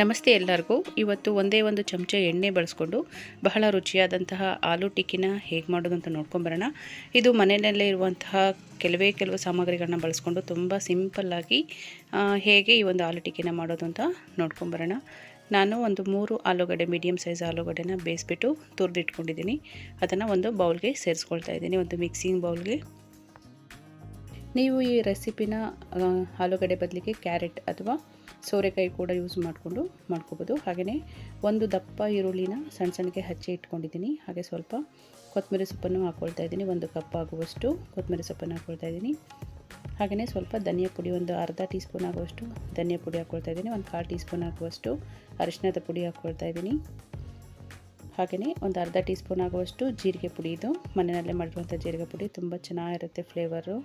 ನಮಸ್ತೆ ಎಲ್ಲರಿಗೂ. ಇವತ್ತು ಒಂದೇ ಒಂದು ಚಮಚ ಎಣ್ಣೆ ಬಳಸ್ಕೊಂಡು ಬಹಳ ರುಚಿಯಾದಂತಹ ಆಲೂ ಟಿಕ್ಕಿನ ಹೇಗೆ ಮಾಡೋದು ಅಂತ ನೋಡ್ಕೊಂಬರೋಣ ಇದು ಮನೆಯಲ್ಲೇ ಇರುವಂತಹ ಕೆಲವೇ ಕೆಲವು ಸಾಮಗ್ರಿಗಳನ್ನ ಬಳಸ್ಕೊಂಡು ತುಂಬ ಸಿಂಪಲ್ಲಾಗಿ ಹೇಗೆ ಈ ಒಂದು ಆಲೂ ಟಿಕ್ಕಿನ ಮಾಡೋದು ಅಂತ ನೋಡ್ಕೊಂಬರೋಣ ನಾನು ಒಂದು ಮೂರು ಆಲೂಗಡ್ಡೆ ಮೀಡಿಯಮ್ ಸೈಜ್ ಆಲೂಗಡ್ಡೆನ ಬೇಯಿಸ್ಬಿಟ್ಟು ತುರಿದಿಟ್ಕೊಂಡಿದ್ದೀನಿ. ಅದನ್ನು ಒಂದು ಬೌಲ್ಗೆ ಸೇರಿಸ್ಕೊಳ್ತಾ ಇದ್ದೀನಿ. ಒಂದು ಮಿಕ್ಸಿಂಗ್ ಬೌಲ್ಗೆ ನೀವು ಈ ರೆಸಿಪಿನ ಆಲೂಗಡ್ಡೆ ಬದಲಿಗೆ ಕ್ಯಾರೆಟ್ ಅಥವಾ ಸೋರೆಕಾಯಿ ಕೂಡ ಯೂಸ್ ಮಾಡಿಕೊಂಡು ಮಾಡ್ಕೋಬೋದು. ಹಾಗೆಯೇ ಒಂದು ದಪ್ಪ ಈರುಳ್ಳಿನ ಸಣ್ಣ ಸಣ್ಣಗೆ ಹಚ್ಚಿ ಇಟ್ಕೊಂಡಿದ್ದೀನಿ. ಹಾಗೆ ಸ್ವಲ್ಪ ಕೊತ್ತಂಬರಿ ಸೊಪ್ಪನ್ನು ಹಾಕ್ಕೊಳ್ತಾ ಇದ್ದೀನಿ. ಒಂದು ಕಪ್ ಆಗುವಷ್ಟು ಕೊತ್ತಂಬರಿ ಸೊಪ್ಪನ್ನು ಹಾಕ್ಕೊಳ್ತಾ ಇದ್ದೀನಿ. ಹಾಗೆಯೇ ಸ್ವಲ್ಪ ಧನಿಯಾ ಪುಡಿ, ಒಂದು ಅರ್ಧ ಟೀ ಸ್ಪೂನ್ ಆಗುವಷ್ಟು ಧನಿಯಾ ಪುಡಿ ಹಾಕ್ಕೊಳ್ತಾ ಇದ್ದೀನಿ. ಒಂದು ಕಾಲು ಟೀ ಸ್ಪೂನ್ ಆಗುವಷ್ಟು ಅರಿಶಿನದ ಪುಡಿ ಹಾಕ್ಕೊಳ್ತಾ ಇದ್ದೀನಿ. ಹಾಗೆಯೇ ಒಂದು ಅರ್ಧ ಟೀ ಸ್ಪೂನ್ ಆಗುವಷ್ಟು ಜೀರಿಗೆ ಪುಡಿ. ಇದು ಮನೆಯಲ್ಲೇ ಮಾಡಿರುವಂಥ ಜೀರಿಗೆ ಪುಡಿ. ತುಂಬ ಚೆನ್ನಾಗಿರುತ್ತೆ ಫ್ಲೇವರು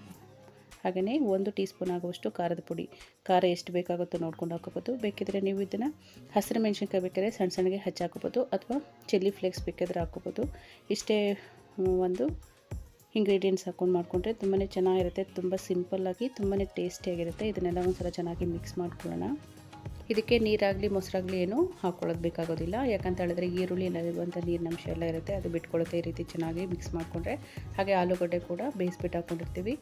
ಹಾಗೆಯೇ ಒಂದು ಟೀ ಸ್ಪೂನ್ ಆಗುವಷ್ಟು ಖಾರದ ಪುಡಿ. ಖಾರ ಎಷ್ಟು ಬೇಕಾಗುತ್ತೋ ನೋಡ್ಕೊಂಡು ಹಾಕೋಬೋದು ಬೇಕಿದ್ರೆ ನೀವು ಇದನ್ನು ಹಸಿರು ಮೆಣಸಿನ್ಕಾಯಿ ಬೇಕಾದ್ರೆ ಸಣ್ಣ ಸಣ್ಣಗೆ ಹಚ್ಚಾಕೋಬೋದು ಅಥವಾ ಚಿಲ್ಲಿ ಫ್ಲೇಕ್ಸ್ ಬೇಕಾದರೆ ಹಾಕೋಬೋದು ಇಷ್ಟೇ ಒಂದು ಇಂಗ್ರೀಡಿಯೆಂಟ್ಸ್ ಹಾಕೊಂಡು ಮಾಡಿಕೊಂಡ್ರೆ ತುಂಬಾ ಚೆನ್ನಾಗಿರುತ್ತೆ. ತುಂಬ ಸಿಂಪಲ್ಲಾಗಿ ತುಂಬಾ ಟೇಸ್ಟಿಯಾಗಿರುತ್ತೆ ಇದನ್ನೆಲ್ಲ ಒಂದ್ಸಲ ಚೆನ್ನಾಗಿ ಮಿಕ್ಸ್ ಮಾಡ್ಕೊಳ್ಳೋಣ. ಇದಕ್ಕೆ ನೀರಾಗಲಿ, ಮೊಸರಾಗಲಿ ಏನು ಹಾಕ್ಕೊಳ್ಳೋದು ಬೇಕಾಗೋದಿಲ್ಲ. ಯಾಕಂತ ಹೇಳಿದ್ರೆ ಈರುಳ್ಳಿನಲ್ಲಿರುವಂಥ ನೀರಿನ ಅಂಶ ಎಲ್ಲ ಇರುತ್ತೆ. ಅದು ಬಿಟ್ಕೊಳ್ಳುತ್ತೆ ಈ ರೀತಿ ಚೆನ್ನಾಗಿ ಮಿಕ್ಸ್ ಮಾಡಿಕೊಂಡ್ರೆ. ಹಾಗೆ ಆಲೂಗಡ್ಡೆ ಕೂಡ ಬೇಯಿಸ್ಬಿಟ್ಟು ಹಾಕ್ಕೊಂಡಿರ್ತೀವಿ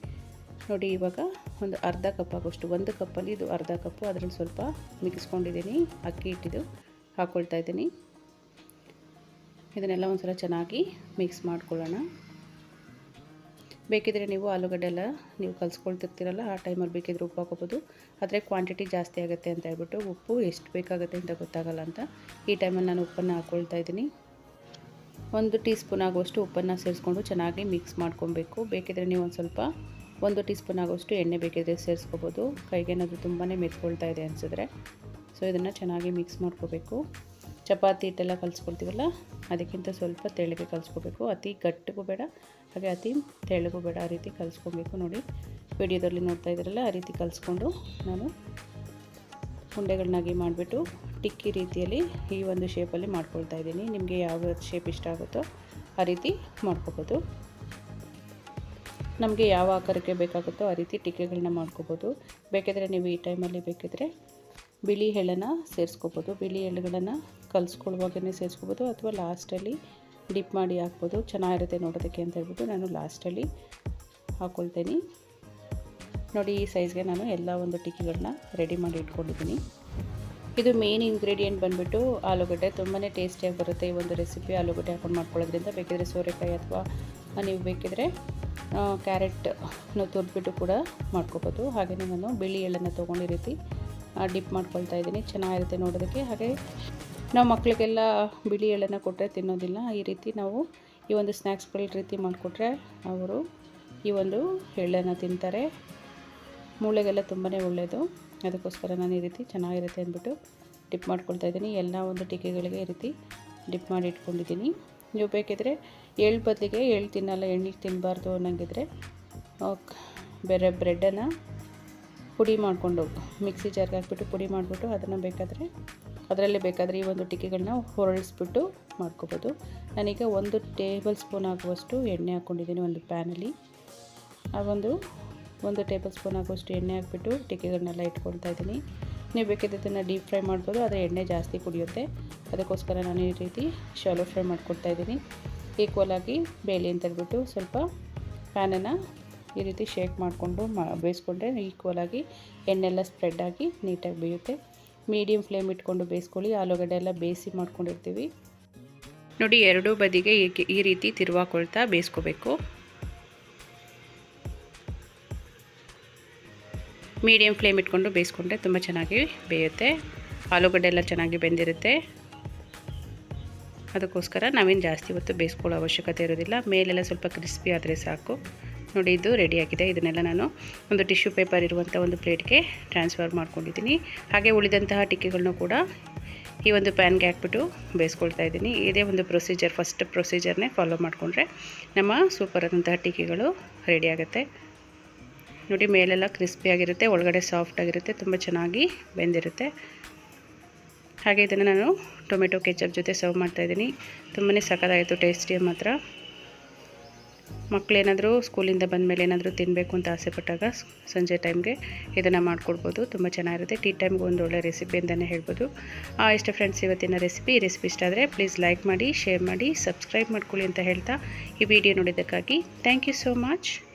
ನೋಡಿ, ಇವಾಗ ಒಂದು ಅರ್ಧ ಕಪ್ ಆಗೋಷ್ಟು, ಒಂದು ಕಪ್ಪಲ್ಲಿ ಇದು ಅರ್ಧ ಕಪ್ಪು, ಅದರಲ್ಲಿ ಸ್ವಲ್ಪ ಮಿಕ್ಸ್ಕೊಂಡಿದ್ದೀನಿ, ಅಕ್ಕಿ ಹಿಟ್ಟಿದು ಹಾಕ್ಕೊಳ್ತಾ ಇದ್ದೀನಿ. ಇದನ್ನೆಲ್ಲ ಒಂದ್ಸಲ ಚೆನ್ನಾಗಿ ಮಿಕ್ಸ್ ಮಾಡ್ಕೊಳ್ಳೋಣ. ಬೇಕಿದ್ರೆ ನೀವು ಆಲೂಗಡ್ಡೆ ಎಲ್ಲ ನೀವು ಕಲಿಸ್ಕೊಳ್ತಿರ್ತೀರಲ್ಲ, ಆ ಟೈಮಲ್ಲಿ ಬೇಕಿದ್ರೆ ಉಪ್ಪು ಹಾಕೋಬೋದು. ಆದರೆ ಕ್ವಾಂಟಿಟಿ ಜಾಸ್ತಿ ಆಗುತ್ತೆ ಅಂತ ಹೇಳ್ಬಿಟ್ಟು ಉಪ್ಪು ಎಷ್ಟು ಬೇಕಾಗುತ್ತೆ ಅಂತ ಗೊತ್ತಾಗಲ್ಲ ಅಂತ ಈ ಟೈಮಲ್ಲಿ ನಾನು ಉಪ್ಪನ್ನು ಹಾಕ್ಕೊಳ್ತಾ ಇದ್ದೀನಿ. ಒಂದು ಟೀ ಸ್ಪೂನ್ ಆಗುವಷ್ಟು ಉಪ್ಪನ್ನು ಸೇರಿಸ್ಕೊಂಡು ಚೆನ್ನಾಗಿ ಮಿಕ್ಸ್ ಮಾಡ್ಕೊಬೇಕು. ಬೇಕಿದ್ರೆ ನೀವು ಒಂದು ಸ್ವಲ್ಪ ಒಂದು ಟೀ ಸ್ಪೂನ್ ಆಗೋಷ್ಟು ಎಣ್ಣೆ ಬೇಕಿದ್ರೆ ಸೇರಿಸ್ಕೋಬೋದು. ಕೈಗೇನಾದರೂ ತುಂಬಾ ಮೆತ್ಕೊಳ್ತಾ ಇದೆ ಅನಿಸಿದ್ರೆ. ಸೊ ಇದನ್ನು ಚೆನ್ನಾಗಿ ಮಿಕ್ಸ್ ಮಾಡ್ಕೋಬೇಕು. ಚಪಾತಿ ಹಿಟ್ಟೆಲ್ಲ ಕಲಿಸ್ಕೊಳ್ತೀವಲ್ಲ, ಅದಕ್ಕಿಂತ ಸ್ವಲ್ಪ ತೆಳ್ಳಗೆ ಕಲಿಸ್ಕೋಬೇಕು. ಅತಿ ಗಟ್ಟಿಗೂ ಬೇಡ, ಹಾಗೆ ಅತಿ ತೆಳ್ಳಗೂ ಬೇಡ, ಆ ರೀತಿ ಕಲಿಸ್ಕೊಬೇಕು ನೋಡಿ. ವಿಡಿಯೋದಲ್ಲಿ ನೋಡ್ತಾ ಇದ್ದೀರಲ್ಲ ಆ ರೀತಿ ಕಲಿಸ್ಕೊಂಡು ನಾನು ಉಂಡೆಗಳನ್ನಾಗಿ ಮಾಡಿಬಿಟ್ಟು ಟಿಕ್ಕಿ ರೀತಿಯಲ್ಲಿ ಈ ಒಂದು ಶೇಪಲ್ಲಿ ಮಾಡ್ಕೊಳ್ತಾ ಇದ್ದೀನಿ. ನಿಮಗೆ ಯಾವ ಶೇಪ್ ಇಷ್ಟ ಆಗುತ್ತೋ ಆ ರೀತಿ ಮಾಡ್ಕೋಬೋದು. ನಮಗೆ ಯಾವ ಆಕಾರಕ್ಕೆ ಬೇಕಾಗುತ್ತೋ ಆ ರೀತಿ ಟಿಕ್ಕೆಗಳನ್ನ ಮಾಡ್ಕೋಬೋದು. ಬೇಕಿದ್ರೆ ನೀವು ಈ ಟೈಮಲ್ಲಿ ಬೇಕಿದ್ರೆ ಬಿಳಿ ಎಳ್ಳನ್ನು ಸೇರಿಸ್ಕೋಬೋದು. ಬಿಳಿ ಎಳ್ಳುಗಳನ್ನು ಕಲಿಸ್ಕೊಳ್ಳುವಾಗೇ ಸೇರಿಸ್ಕೋಬೋದು ಅಥವಾ ಲಾಸ್ಟಲ್ಲಿ ಡಿಪ್ ಮಾಡಿ ಹಾಕ್ಬೋದು. ಚೆನ್ನಾಗಿರುತ್ತೆ ನೋಡೋದಕ್ಕೆ ಅಂತ ಹೇಳ್ಬಿಟ್ಟು ನಾನು ಲಾಸ್ಟಲ್ಲಿ ಹಾಕ್ಕೊಳ್ತೀನಿ ನೋಡಿ, ಈ ಸೈಜ್ಗೆ ನಾನು ಎಲ್ಲ ಒಂದು ಟಿಕ್ಕಿಗಳನ್ನ ರೆಡಿ ಮಾಡಿ ಇಟ್ಕೊಂಡಿದ್ದೀನಿ. ಇದು ಮೇನ್ ಇಂಗ್ರೀಡಿಯೆಂಟ್ ಬಂದುಬಿಟ್ಟು ಆಲೂಗಡ್ಡೆ. ತುಂಬಾ ಟೇಸ್ಟಿಯಾಗಿ ಬರುತ್ತೆ ಈ ಒಂದು ರೆಸಿಪಿ. ಆಲೂಗಡ್ಡೆ ಹಾಕೊಂಡು ಮಾಡ್ಕೊಳ್ಳೋದ್ರಿಂದ ಬೇಕಿದ್ರೆ ಸೋರೆಕಾಯಿ ಅಥವಾ ನೀವು ಬೇಕಿದ್ರೆ ಕ್ಯಾರೆಟ್ನ ತುರಿದ್ಬಿಟ್ಟು ಕೂಡ ಮಾಡ್ಕೋಬೋದು. ಹಾಗೆಯೇ ನಾನು ಬಿಳಿ ಎಳ್ಳನ್ನು ತೊಗೊಂಡು ರೀತಿ ಡಿಪ್ ಮಾಡ್ಕೊಳ್ತಾ ಇದ್ದೀನಿ. ಚೆನ್ನಾಗಿರುತ್ತೆ ನೋಡೋದಕ್ಕೆ. ಹಾಗೆ ನಾವು ಮಕ್ಕಳಿಗೆಲ್ಲ ಬಿಳಿ ಎಳ್ಳನ್ನು ಕೊಟ್ಟರೆ ತಿನ್ನೋದಿಲ್ಲ. ಈ ರೀತಿ ನಾವು ಈ ಒಂದು ಸ್ನ್ಯಾಕ್ಸ್ಗಳ ರೀತಿ ಮಾಡಿಕೊಟ್ರೆ ಅವರು ಈ ಒಂದು ಎಳ್ಳನ್ನು ತಿಂತಾರೆ. ಮೂಳೆಗೆಲ್ಲ ತುಂಬಾ ಒಳ್ಳೆಯದು ಅದಕ್ಕೋಸ್ಕರ ನಾನು ಈ ರೀತಿ ಚೆನ್ನಾಗಿರುತ್ತೆ ಅಂದ್ಬಿಟ್ಟು ಡಿಪ್ ಮಾಡ್ಕೊಳ್ತಾ ಇದ್ದೀನಿ. ಎಲ್ಲ ಒಂದು ಟಿಕೆಗಳಿಗೆ ಈ ರೀತಿ ಡಿಪ್ ಮಾಡಿ ಇಟ್ಕೊಂಡಿದ್ದೀನಿ. ನೀವು ಬೇಕಿದ್ರೆ ಎಳ್ಳು ಬದಲಿಗೆ ಎಳ್ಳು ತಿನ್ನಲ್ಲ, ಎಣ್ಣೆ ತಿನ್ನಬಾರ್ದು ಅನ್ನಂಗಿದ್ರೆ ಬೇರೆ ಬ್ರೆಡ್ಡನ್ನು ಪುಡಿ ಮಾಡಿಕೊಂಡು ಮಿಕ್ಸಿ ಜಾರ್ಗೆ ಹಾಕ್ಬಿಟ್ಟು ಪುಡಿ ಮಾಡಿಬಿಟ್ಟು ಅದನ್ನು ಬೇಕಾದರೆ, ಅದರಲ್ಲೇ ಬೇಕಾದರೆ ಈ ಒಂದು ಟಿಕ್ಕೆಗಳನ್ನ ಹೊರಳಿಸ್ಬಿಟ್ಟು ಮಾಡ್ಕೋಬೋದು. ನಾನೀಗ ಒಂದು ಟೇಬಲ್ ಸ್ಪೂನ್ ಆಗುವಷ್ಟು ಎಣ್ಣೆ ಹಾಕ್ಕೊಂಡಿದ್ದೀನಿ ಒಂದು ಪ್ಯಾನಲ್ಲಿ. ಆ ಒಂದು ಒಂದು ಟೇಬಲ್ ಸ್ಪೂನ್ ಆಗುವಷ್ಟು ಎಣ್ಣೆ ಹಾಕ್ಬಿಟ್ಟು ಟಿಕ್ಕಿಗಳನ್ನೆಲ್ಲ ಇಟ್ಕೊಳ್ತಾ ಇದ್ದೀನಿ. ನೀವು ಬೇಕಿದ್ರೆ ಇದನ್ನು ಡೀಪ್ ಫ್ರೈ ಮಾಡ್ಬೋದು, ಆದರೆ ಎಣ್ಣೆ ಜಾಸ್ತಿ ಕುಡಿಯುತ್ತೆ. ಅದಕ್ಕೋಸ್ಕರ ನಾನು ಈ ರೀತಿ ಶಾಲೋ ಫ್ರೈ ಮಾಡ್ಕೊಳ್ತಾ ಇದ್ದೀನಿ. ಈಕ್ವಲ್ ಆಗಿ ಬೇಲಿ ಅಂತ ಹೇಳ್ಬಿಟ್ಟು ಸ್ವಲ್ಪ ಪ್ಯಾನನ್ನು ಈ ರೀತಿ ಶೇಕ್ ಮಾಡಿಕೊಂಡು ಮಾ, ಬೇಯಿಸ್ಕೊಂಡ್ರೆ ಈಕ್ವಲಾಗಿ ಎಣ್ಣೆ ಎಣ್ಣೆಲ್ಲ ಸ್ಪ್ರೆಡ್ ಆಗಿ ನೀಟಾಗಿ ಬೇಯುತ್ತೆ. ಮೀಡಿಯಮ್ ಫ್ಲೇಮ್ ಇಟ್ಕೊಂಡು ಬೇಯಿಸ್ಕೊಳ್ಳಿ, ಆಲೂಗಡ್ಡೆ ಎಲ್ಲ ಬೇಯಿಸಿ ಮಾಡ್ಕೊಂಡಿರ್ತೀವಿ. ನೋಡಿ, ಎರಡೂ ಬದಿಗೆ ಈ ರೀತಿ ತಿರುವಾಕೊಳ್ತಾ ಬೇಯಿಸ್ಕೋಬೇಕು. ಮೀಡಿಯಮ್ ಫ್ಲೇಮ್ ಇಟ್ಕೊಂಡು ಬೇಯಿಸ್ಕೊಂಡ್ರೆ ತುಂಬ ಚೆನ್ನಾಗಿ ಬೇಯುತ್ತೆ. ಆಲೂಗಡ್ಡೆ ಎಲ್ಲ ಚೆನ್ನಾಗಿ ಬೆಂದಿರುತ್ತೆ. ಅದಕ್ಕೋಸ್ಕರ ನಾವೇನು ಜಾಸ್ತಿ ಹೊತ್ತು ಬೇಯಿಸ್ಕೊಳ್ಳೋ ಅವಶ್ಯಕತೆ ಇರೋದಿಲ್ಲ. ಮೇಲೆಲ್ಲ ಸ್ವಲ್ಪ ಕ್ರಿಸ್ಪಿ ಆದರೆ ಸಾಕು. ನೋಡಿ, ಇದು ರೆಡಿಯಾಗಿದೆ ಇದನ್ನೆಲ್ಲ ನಾನು ಒಂದು ಟಿಶ್ಯೂ ಪೇಪರ್ ಇರುವಂಥ ಒಂದು ಪ್ಲೇಟ್ಗೆ ಟ್ರಾನ್ಸ್ಫರ್ ಮಾಡ್ಕೊಂಡಿದ್ದೀನಿ. ಹಾಗೆ ಉಳಿದಂತಹ ಟಿಕ್ಕಿಗಳನ್ನೂ ಕೂಡ ಈ ಒಂದು ಪ್ಯಾನ್ಗೆ ಹಾಕ್ಬಿಟ್ಟು ಬೇಯಿಸ್ಕೊಳ್ತಾ ಇದ್ದೀನಿ. ಇದೇ ಒಂದು ಪ್ರೊಸೀಜರ್ ಫಸ್ಟ್ ಪ್ರೊಸೀಜರ್ನೇ ಫಾಲೋ ಮಾಡಿಕೊಂಡ್ರೆ ನಮ್ಮ ಸೂಪರ್ ಆದಂತಹ ಟಿಕ್ಕಿಗಳು ರೆಡಿ ಆಗುತ್ತೆ. ನೋಡಿ ಮೇಲೆಲ್ಲ ಕ್ರಿಸ್ಪಿ ಆಗಿರುತ್ತೆ ಒಳಗಡೆ ಸಾಫ್ಟ್ ಆಗಿರುತ್ತೆ ತುಂಬ ಚೆನ್ನಾಗಿ ಬೆಂದಿರುತ್ತೆ. ಹಾಗೆ ಇದನ್ನು ನಾನು ಟೊಮೆಟೊ ಕೆಚಪ್ ಜೊತೆ ಸರ್ವ್ ಮಾಡ್ತಾಯಿದ್ದೀನಿ ತುಂಬಾ ಸಖತ್ತಾಯಿತು ಟೇಸ್ಟಿ ಮಾತ್ರ. ಮಕ್ಕಳೇನಾದರೂ ಸ್ಕೂಲಿಂದ ಬಂದಮೇಲೆ ಏನಾದರೂ ತಿನ್ನಬೇಕು ಅಂತ ಆಸೆ ಪಟ್ಟಾಗ ಸ್- ಸಂಜೆ ಟೈಮ್ಗೆ ಇದನ್ನು ಮಾಡಿಕೊಡ್ಬೋದು. ತುಂಬ ಚೆನ್ನಾಗಿರುತ್ತೆ. ಟೀ ಟೈಮ್ಗೆ ಒಂದು ಒಳ್ಳೆ ರೆಸಿಪಿ ಅಂತಲೇ ಹೇಳ್ಬೋದು. ಆ, ಇಷ್ಟ ಫ್ರೆಂಡ್ಸ್ ಇವತ್ತಿನ ರೆಸಿಪಿ ಈ ರೆಸಿಪಿ ಇಷ್ಟ ಆದರೆ ಪ್ಲೀಸ್ ಲೈಕ್ ಮಾಡಿ ಶೇರ್ ಮಾಡಿ ಸಬ್ಸ್ಕ್ರೈಬ್ ಮಾಡ್ಕೊಳ್ಳಿ ಅಂತ ಹೇಳ್ತಾ ಈ ವಿಡಿಯೋ ನೋಡಿದ್ದಕ್ಕಾಗಿ ಥ್ಯಾಂಕ್ ಯು ಸೋ ಮಚ್